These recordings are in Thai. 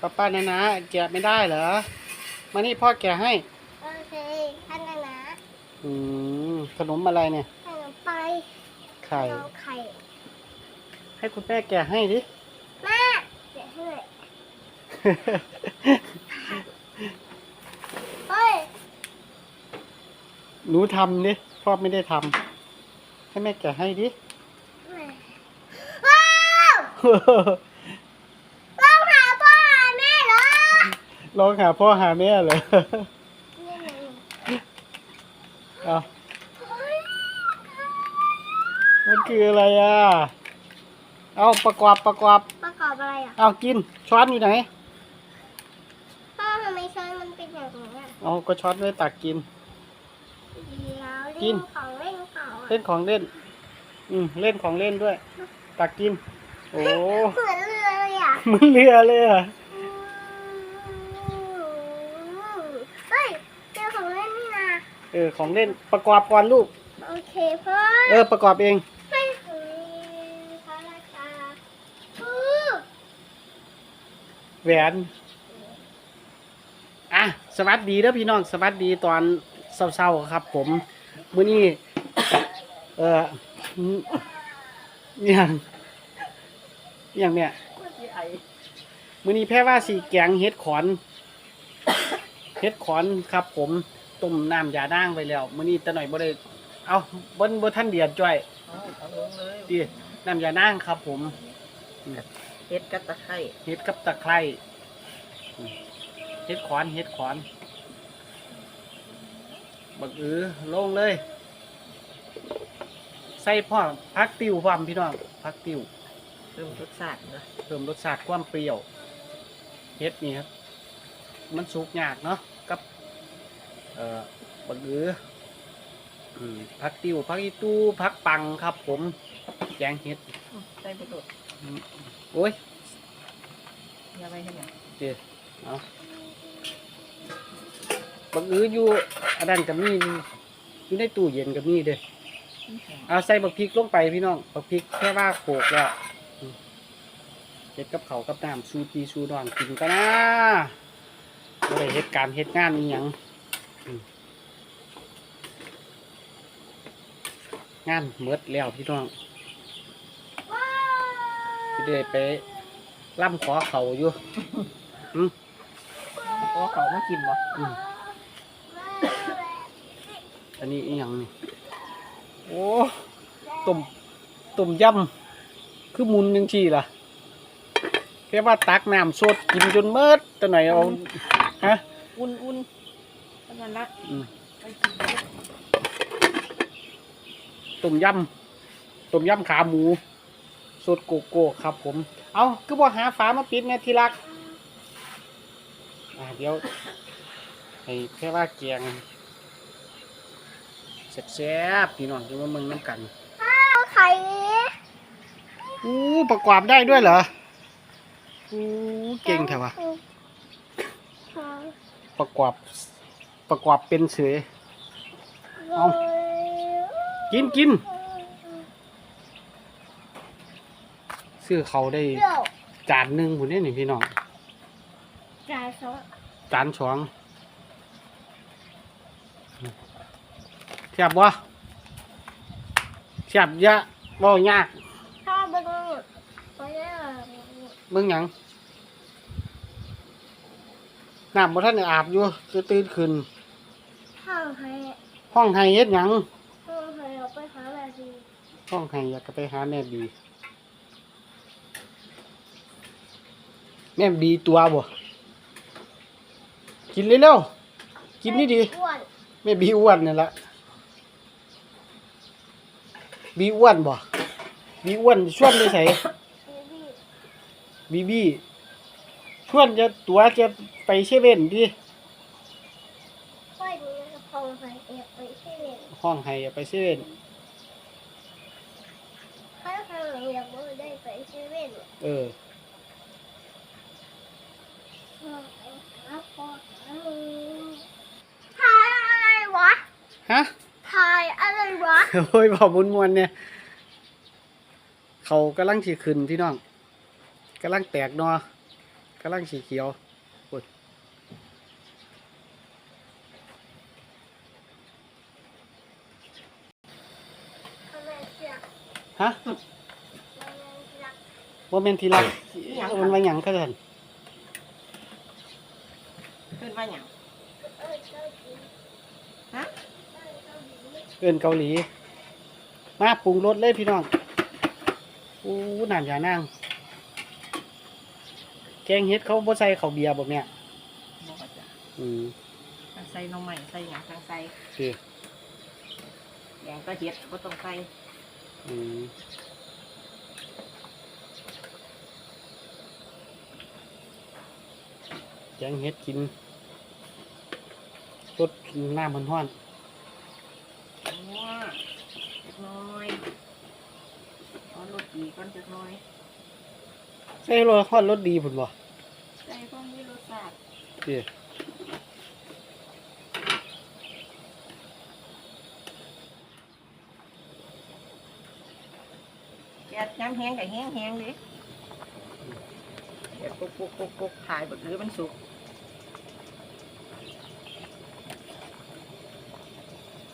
ป้าป้านานาแกะไม่ได้เหรอ มานี่พ่อแกะให้ โอเคท่านนะนะอืมขนมอะไรเนี่ยขนมไปไข่น้องไข่ให้คุณแม่แกะให้ดิ แม่เดี๋ยวให้หน่อยเฮ้ยหนูทำดิพ่อไม่ได้ทำให้แม่แกะให้ดิ แม่ว้าว เราหาพ่อหาแม่เหรอ ร้องหาพ่อหาแม่เลยนี่ไงเอามันคืออะไรอะ เอาประกอบประกอบ ประกอบอะไรอะเอากิน ช้อนอยู่ไหน พ่อทำไมช้อนมันเป็นอย่างนี้อะเอาก็ช้อนไว้ตักกินเดี๋ยวกิเล่น นของเล่นเขาอะเล่นของเล่น อืมเล่นของเล่นด้วย ตักกิน โอ้ เหมือนเรือเลยอะเหมือนเรือเลยอะ เฮ้ยเจอของเล่นนี่นะ เออของเล่นประกอบก่อนลูก โอเคพ่อเออประกอบเอง ไม่เคยพระราชาอู้แหวนอะสวัสดีเด้อพี่น้องสวัสดีตอนเศร้าๆครับ ผมมื้อนี้ เอออืมอหย่างอหย่างเนี่ยมื้อนี้แพ้ว่าสีแกงเฮ็ดขอน เฮ็ดขอนครับผม ต้มน้ำยาด่างไปแล้วมื้อนี้ตะหน่อยบ่ได้เอาบ่บ่ทันเดือดจ้อยเอาเอาลงเลยดิน้ำยาด่างครับ ผมเฮ็ดกับตะไคร้เฮ็ดกับตะไคร้อืมเฮ็ดขอนเฮ็ดขอนบักอือลงเลย ใส่พ่อพักติวพร้อมพี่น้องพักติวเพิ่มรสชาตินะเพิ่มรสชาติความเปรี้ยวเฮ็ดนี่ครับ มันสุกยากเนาะกับ เอ่อบักอืออืมพักติวพักอีตู้พักปังครับ ผมแกงเฮ็ดอืมใส่ไปโดดอืมโอ้ยอย่าไปให้หยังเดี๋ยวเอาบักอืออยู่อันนั้นกับมีอยู่ในตู้เย็นกับมีเด้อเอาใส่บักพริกลงไปพี่น้องบักพริกแค่ว่าโขลกแล้วอืมเฮ็ดกับเขาวกับน้ำสูตีสูดองกินกันนะบ่ได้เฮ็ดการเฮ็ดงานอีหยังอืม งานเมดแล้วพี่น้องว้าวที่ได้ไปล่ำขอเขาอยู่พอเขามากินบ่อืมอันนี้อีหยังนี่ โอ้ต้มต้มยำคือหมุนยังชีล่ะแค่ว่าตักน้ำสดกินจนเมิดแต่ไหนเอาฮะ อุ่นอุ่นเท่า นั้นละอืมไปกินเลยต้มยำต้มยำขาหมูสดโกโก้ครับผม เอาคือบ่หาฝามาปิดแม่ที่รักอ่าเดี๋ยว ให้แค่ว่าเกียงแซ่บๆพี่น้องที่ว่ามึงน้ำกันเอาไข่อู้ประกอบได้ด้วยเหรออู้เก่งแถวะประกอบ ประกอบเป็นเสือเอากินกินซื้อเขาได้จานหนึ่งผมนี่นี่พี่น้องจายสองจานสองเสียบวะเสียบเยอะบ่ยากถ้าเบิ้งเบิ่งยังน้ำบ่ทันอาบอยู่จะตื่นขึ้น ให้ห้องไห้เฮ็ดหยังห้างให้เราไปหาแบบนี้ห้องไห้อยากจะไปหาแม่บี แม่บีตัวบ่กินเร็วๆกินนี่ดีอ้วนแม่บีอ้วนนี่ละบีอ้วนบ่บีอ้วนชวนไปใส่บีบี้บีบีชวนจะตัวจะไปเซเว่นดิ ค่อยนี้ห้องให้เอฟไปเซเว่น ห้องไห้อยากไปเซเว่นถ้าทางหลังอยากว่าได้ไปเซเว่นเออทายอะไรวะฮะทายอะไรวะโอ้ยบอกมุนมวนเนี่ย เขากำลังสิขึ้นพี่น้องกำลังแตกหนอกำลังสีเขียว ทำไมเสือก ฮะทำไมเสือกว่าเป็นทีรักมันว่าหยังก็เดินขึ้นว่าหยังเออเจ้าหญิงฮะเออเจ้าหญิงเอินเกาหลี มาปรุงรสเลยพี่น้องอู้น้ำยานาง แกงเฮ็ดเขาบ่ใส่ข้าวเบียร์บ่แม่บอกว่าจะอืมทั้งใส่หนมใหม่ใส่หยังทั้งใส่คือแยงก็เฮ็ดก็ต้องใส่ อืมแกงเฮ็ดกินรสน้ำมันห้อนนัวเล็กน้อยเอ๋อรสดีก่อนจักหน้อย ใส่รสห้อนรสดีพุ่นบ่ใส่พวกนี้รสชาติคือแกะน้ำแห้งกับแห้งแห้งๆดิเดี๋ยวกุ๊กกุ๊กกุ๊กกุ๊กถ่ายบดหรือมันสุก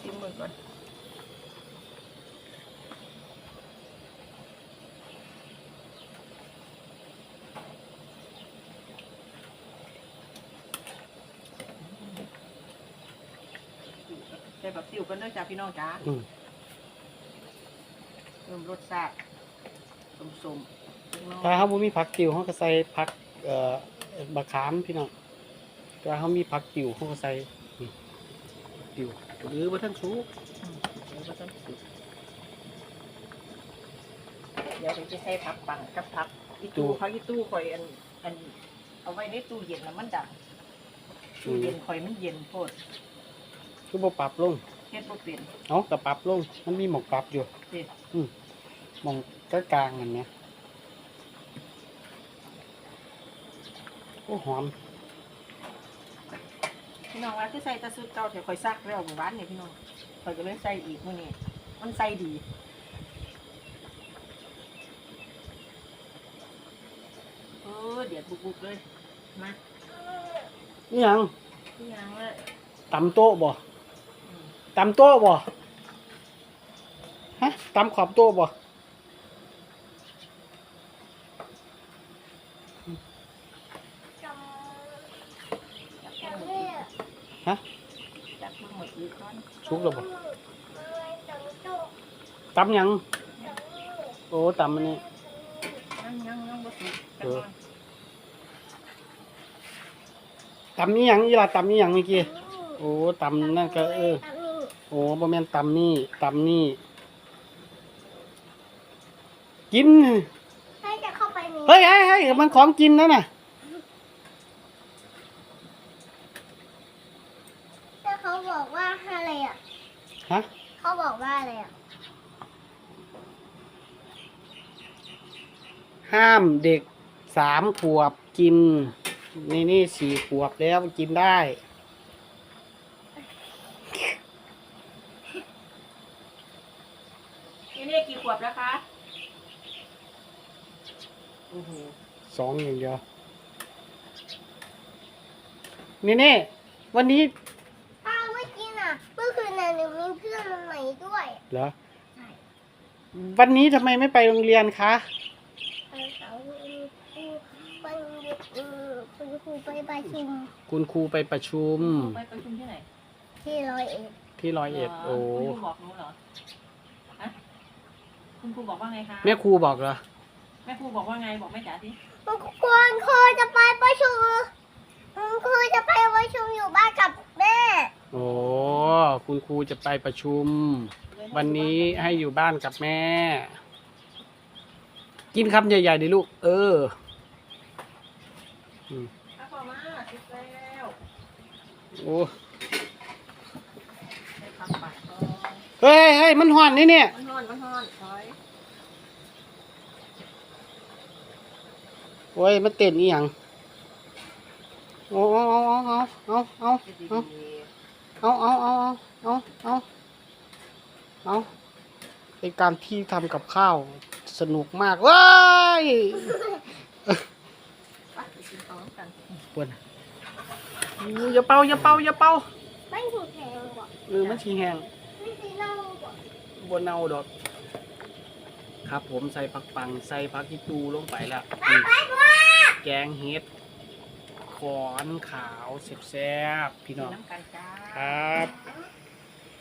ชิมมือก่อนใส่แบบติวกันเด้วยจ้าพี่น้องจ้าอืมเพิ่มรสชาติ สมๆเล็กน้อยถ้าเขาบ่มีผักติวเขาก็ใส่ผักเอ่อบะขามพี่น้องถ้าเขามีผักติวเขาก็ใส่นี่ติวหรือบ่ทันสุกเดี๋ยวก็ต้องสุกเดี๋ยวจะใส่ผักปั่นกับผักอีตู้ผักอีตู้คอยอันอันเอาไว้ในตู้เย็นแล้วมันดับตู้เย็นคอยมันเย็นโพดคือบ่ปรับลงเฮ็ดบ่เป็นเอาก็ปรับลงมันมีหมองปรับอยู่เด็ดหมอง กลางๆนั่นนะโอ้หอม พี่น้องว่าคือใส่แตะสุดเก่าแต่คอยซักแล้วเมื่อวานนี่พี่น้องคอยก็เลยใส่อีกมื้อนี้มันใส่ดีเออเดี๋ยวบุกๆเลยมานี่หยังพี่ยังว่าตำโต๊ะบ่อืมตำโต๊ะบ่ฮะตำขอบโต๊ะบ่ จำ จับ จำ มื แม่ อจับมือหมดอีกก้อนสุกแล้วบ่อะไรจำโต๊ะตำหยังจำนี่โอ้ตำอันนี้ยังยังยังบ่สุกเออตำนี่หยังอีหล่ะตำนี่หยังเมื่อกี้โอ้ตำนั่นก็เออจำนี่โอ้บ่แม่นตำนี่ตำนี่ กินให้จะเข้าไปนี่เฮ้ยเฮ้ยเฮ้ยมันของกินนะน่ะ แต่เขาบอกว่าอะไรอะ ฮะเขาบอกว่าอะไรอะห้ามเด็กสามขวบกินนี่นี่สี่ขวบแล้วกินได้ นี่นี่กี่ขวบแล้วคะโอ้โหสองอย่างเดียวนี่นี่วันนี้ ป้าไม่กินอะ เมื่อคืนน่ะหนูมีเพื่อนมาใหม่ด้วย เหรอใช่วันนี้ทำไมไม่ไปโรงเรียนคะเออเขาครูวันเออคุณครูไปประชุมคุณครูไปประชุม ไปประชุมที่ไหนที่ร้อยเอ็ดที่ร้อยเอ็ดโอ้คุณครูบอกหนูเหรอฮะคุณครูบอกว่าไงคะแม่ครูบอกเหรอแม่ครูบอกว่าไงบอกแม่จ๋าสิคุณครูจะไปประชุมคุณครูจะไปประชุมอยู่บ้านกับแม่โอ้คุณครูจะไปประชุม วันนี้ให้อยู่บ้านกับแม่ กินคำใหญ่ๆดิลูก เอออืมถ้าพอมาเสร็จแล้วโอ้ได้พักปากก่อนเฮ้ยเฮ้ยมันห่อนนี่เนี่ยมันฮ้อนมันฮ้อนถอยโอ้ยมันเต้นอีหยังโอ้เอาเอาเอาเอาเอา ดีเอาเอาเอาเอาเอาเอา เอาเป็นการที่ทำกับข้าวสนุกมากเว้ายไปกินต่อน้ำกันปวนอู้อย่าเป่าอย่าเป่าอย่าเป่าไม่ถูกแทงบ่เออมันชีแหงไม่ตีเล่าบ่บนเนาดอกครับผมใส่ผักปังใส่ผักกีตูลงไปแล้วนี่แกงเห็ดขอนขาวแซ่บๆพี่น้องน้ำกันจ้าครับ